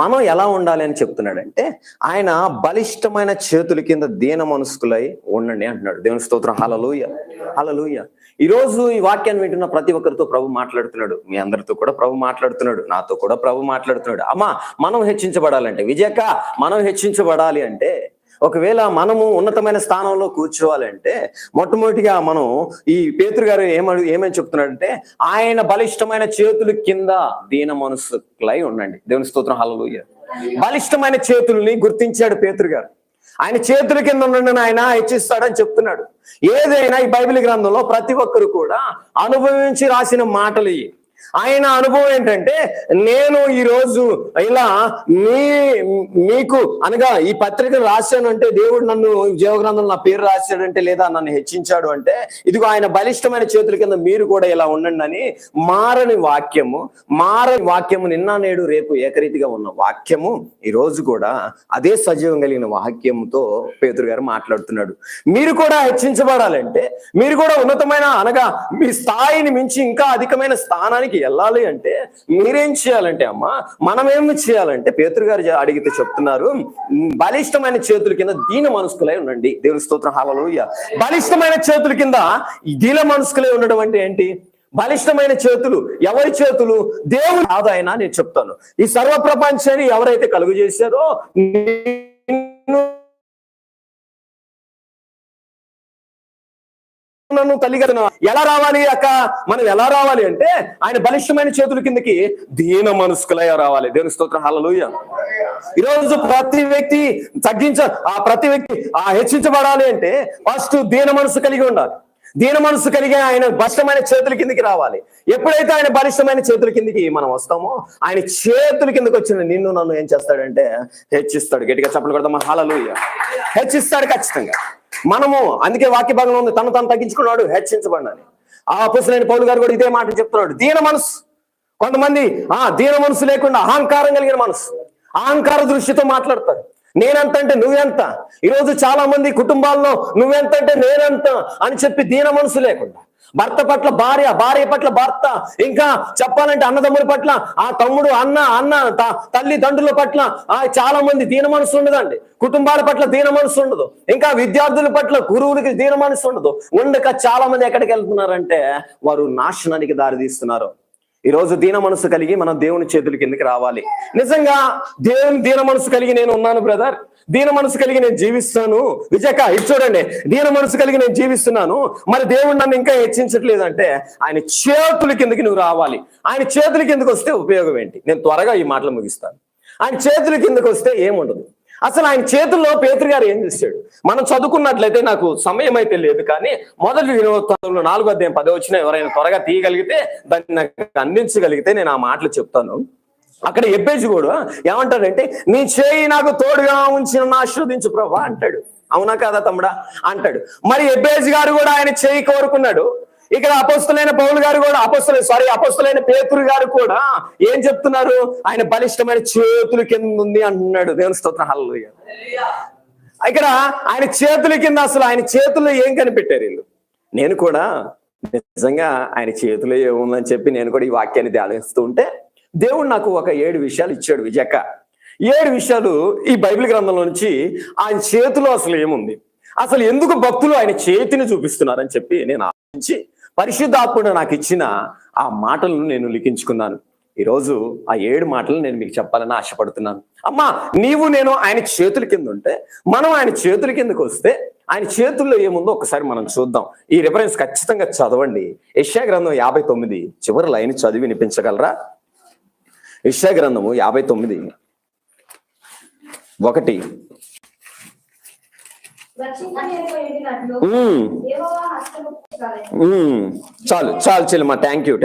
మనం ఎలా ఉండాలి అని చెప్తున్నాడంటే ఆయన బలిష్టమైన చేతుల కింద దీన మనస్కులై ఉండండి అంటున్నాడు. దేవుని స్తోత్రం. హలలుయ హలలుయ ఈ రోజు ఈ వాక్యాన్ని వింటున్న ప్రతి ఒక్కరితో ప్రభు మాట్లాడుతున్నాడు. మీ అందరితో కూడా ప్రభు మాట్లాడుతున్నాడు. నాతో కూడా ప్రభు మాట్లాడుతున్నాడు. అమ్మా మనం హెచ్చించబడాలంటే విజయక మనం హెచ్చించబడాలి అంటే ఒకవేళ మనము ఉన్నతమైన స్థానంలో కూర్చోవాలంటే మొట్టమొదటిగా మనం ఈ పేతురు గారు ఏమడు ఏమని చెప్తున్నాడంటే ఆయన బలిష్టమైన చేతుల కింద దీన మనసులై ఉండండి. దేవుని స్తోత్రం హల్లెలూయా. బలిష్టమైన చేతుల్ని గుర్తించాడు పేతురు గారు. ఆయన చేతుల కింద ఉండండి ఆయన హెచ్చిస్తాడని చెప్తున్నాడు. ఏదైనా ఈ బైబిల్ గ్రంథంలో ప్రతి ఒక్కరు కూడా అనుభవించి రాసిన మాటలు ఇవి. ఆయన అనుభవం ఏంటంటే నేను ఈ రోజు ఇలా మీ మీకు అనగా ఈ పత్రికను రాశాను అంటే దేవుడు నన్ను జీవగ్రంథంలో నా పేరు రాశాడంటే లేదా నన్ను హెచ్చించాడు అంటే ఇదిగో ఆయన బలిష్టమైన చేతుల కింద మీరు కూడా ఇలా ఉండండి అని మారని వాక్యము మారని వాక్యము నిన్న నేడు రేపు ఏకరీతిగా ఉన్న వాక్యము ఈ రోజు కూడా అదే సజీవం కలిగిన వాక్యముతో పేతురు గారు మాట్లాడుతున్నాడు. మీరు కూడా హెచ్చించబడాలంటే మీరు కూడా ఉన్నతమైన అనగా మీ స్థాయిని మించి ఇంకా అధికమైన స్థానానికి వెళ్ళాలి అంటే మీరేం చేయాలంటే అమ్మా మనం ఏమి చేయాలంటే పేతురు గారు అడిగితే చెప్తున్నారు బలిష్టమైన చేతుల కింద దీన మనసుకులై ఉండండి. దేవుని స్తోత్రం హాలలోయ బలిష్టమైన చేతుల కింద దీన మనసుకులై ఉండడం అంటే ఏంటి? బలిష్టమైన చేతులు ఎవరి చేతులు? దేవుడు ఆదాయన నేను చెప్తాను. ఈ సర్వ ప్రపంచాన్ని ఎవరైతే కలుగు చేశారో నన్ను తల్లిగా ఎలా రావాలి అక్క? మనం ఎలా రావాలి అంటే ఆయన బలిష్టమైన చేతుల కిందకి దీన మనస్కులై రావాలి. దేవుని స్తోత్రం. హల్లెలూయా. ఈరోజు ప్రతి వ్యక్తి తగ్గించ ఆ ప్రతి వ్యక్తి ఆ హెచ్చించబడాలి అంటే ఫస్ట్ దీన మనసు కలిగి ఉండాలి. దీన మనసు కలిగి ఆయన బలిష్టమైన చేతుల కిందకి రావాలి. ఎప్పుడైతే ఆయన బలిష్టమైన చేతుల కిందకి మనం వస్తామో ఆయన చేతుల కిందకి వచ్చిన నిన్ను నన్ను ఏం చేస్తాడంటే హెచ్చిస్తాడు. గట్టిగా చెప్పలు కొడదామా? హాలలుయ హెచ్చిస్తాడు ఖచ్చితంగా. మనము అందుకే వాక్య భాగంలో ఉంది తను తను తగ్గించుకున్నాడు హెచ్చించబడినని ఆ పురుషులైన పౌలు గారు కూడా ఇదే మాట చెప్తున్నాడు దీన మనసు కొంతమంది ఆ దీన మనసు లేకుండా అహంకారం కలిగిన మనసు అహంకార దృష్టితో మాట్లాడతారు. నేనంత అంటే నువ్వెంత? ఈరోజు చాలా మంది కుటుంబాల్లో నువ్వెంత అంటే నేనెంత అని చెప్పి దీన మనసు లేకుండా భర్త పట్ల భార్య భార్య పట్ల భర్త ఇంకా చెప్పాలంటే అన్నదమ్ముల పట్ల ఆ తమ్ముడు అన్న అన్న తల్లిదండ్రుల తల్లి తండ్రుల పట్ల ఆ చాలా మంది దీన మనసు ఉండదండి. కుటుంబాల పట్ల దీన మనసు ఉండదు. ఇంకా విద్యార్థుల పట్ల గురువులకి దీన మనసు ఉండదు. ఉండక చాలా మంది ఎక్కడికి వెళ్తున్నారంటే వారు నాశనానికి దారి తీస్తున్నారు ఈ రోజు దీన మనసు కలిగి మనం దేవుని చేతుల కిందకి రావాలి? నిజంగా దేవుని దీన మనసు కలిగి నేను ఉన్నాను బ్రదర్ దీన మనసు కలిగి నేను జీవిస్తాను. విజయక ఇది చూడండి. దీన మనసు కలిగి నేను జీవిస్తున్నాను. మరి దేవుడు నన్ను ఇంకా హెచ్చించట్లేదంటే ఆయన చేతుల కిందకి నువ్వు రావాలి? ఆయన చేతుల కిందకి వస్తే ఉపయోగం ఏంటి? నేను త్వరగా ఈ మాటలు ముగిస్తాను. ఆయన చేతుల కిందకి వస్తే ఏముండదు? అసలు ఆయన చేతుల్లో పేతురు గారు ఏం చేశాడు? మనం చదువుకున్నట్లయితే నాకు సమయం అయితే లేదు కానీ మొదటి దినోత్సవంలో నాలుగో అధ్యాయం పదో వచ్చిన ఎవరైనా త్వరగా తీయగలిగితే దాన్ని నాకు అందించగలిగితే నేను ఆ మాటలు చెప్తాను. అక్కడ ఎబ్బేసి కూడా ఏమంటాడంటే నీ చేయి నాకు తోడుగా ఉంచిన నా ఆశీర్వదించు ప్రభా అంటాడు. అవునా కదా తమ్ముడా? అంటాడు. మరి ఎబ్బేజ్ గారు కూడా ఆయన చేయి కోరుకున్నాడు. ఇక్కడ అపస్తులైన పౌలు గారు కూడా అపస్తులైన సారీ అపస్తులైన పేతురు గారు కూడా ఏం చెప్తున్నారు? ఆయన బలిష్టమైన చేతుల కింద ఉంది అంటున్నాడు దేవుని స్తోత్రం హల్లు ఇక్కడ ఆయన చేతుల కింద అసలు ఆయన చేతుల్లో ఏం కనిపెట్టారు వీళ్ళు? నేను కూడా నిజంగా ఆయన చేతిలో ఏముందని చెప్పి నేను కూడా ఈ వాక్యాన్ని ధ్యానిస్తూ ఉంటే దేవుడు నాకు ఒక ఏడు విషయాలు ఇచ్చాడు విజయక్క. ఏడు విషయాలు ఈ బైబిల్ గ్రంథంలో నుంచి ఆయన చేతిలో అసలు ఏముంది? అసలు ఎందుకు భక్తులు ఆయన చేతిని చూపిస్తున్నారని చెప్పి నేను ఆలోచించి పరిశుద్ధాత్ముడు నాకు ఇచ్చిన ఆ మాటలను నేను లిఖించుకున్నాను. ఈరోజు ఆ ఏడు మాటలు నేను మీకు చెప్పాలని ఆశపడుతున్నాను. అమ్మా నీవు నేను ఆయన చేతుల కింద ఉంటే మనం ఆయన చేతుల కిందకు వస్తే ఆయన చేతుల్లో ఏముందో ఒకసారి మనం చూద్దాం. ఈ రిఫరెన్స్ ఖచ్చితంగా చదవండి. యెషయా గ్రంథం యాభై తొమ్మిది చివరి లైన్ చదివి వినిపించగలరా? యశ్యా గ్రంథము యాభై తొమ్మిది ఒకటి. చాలు చాలు చెల్లెమ్మా థ్యాంక్ యూ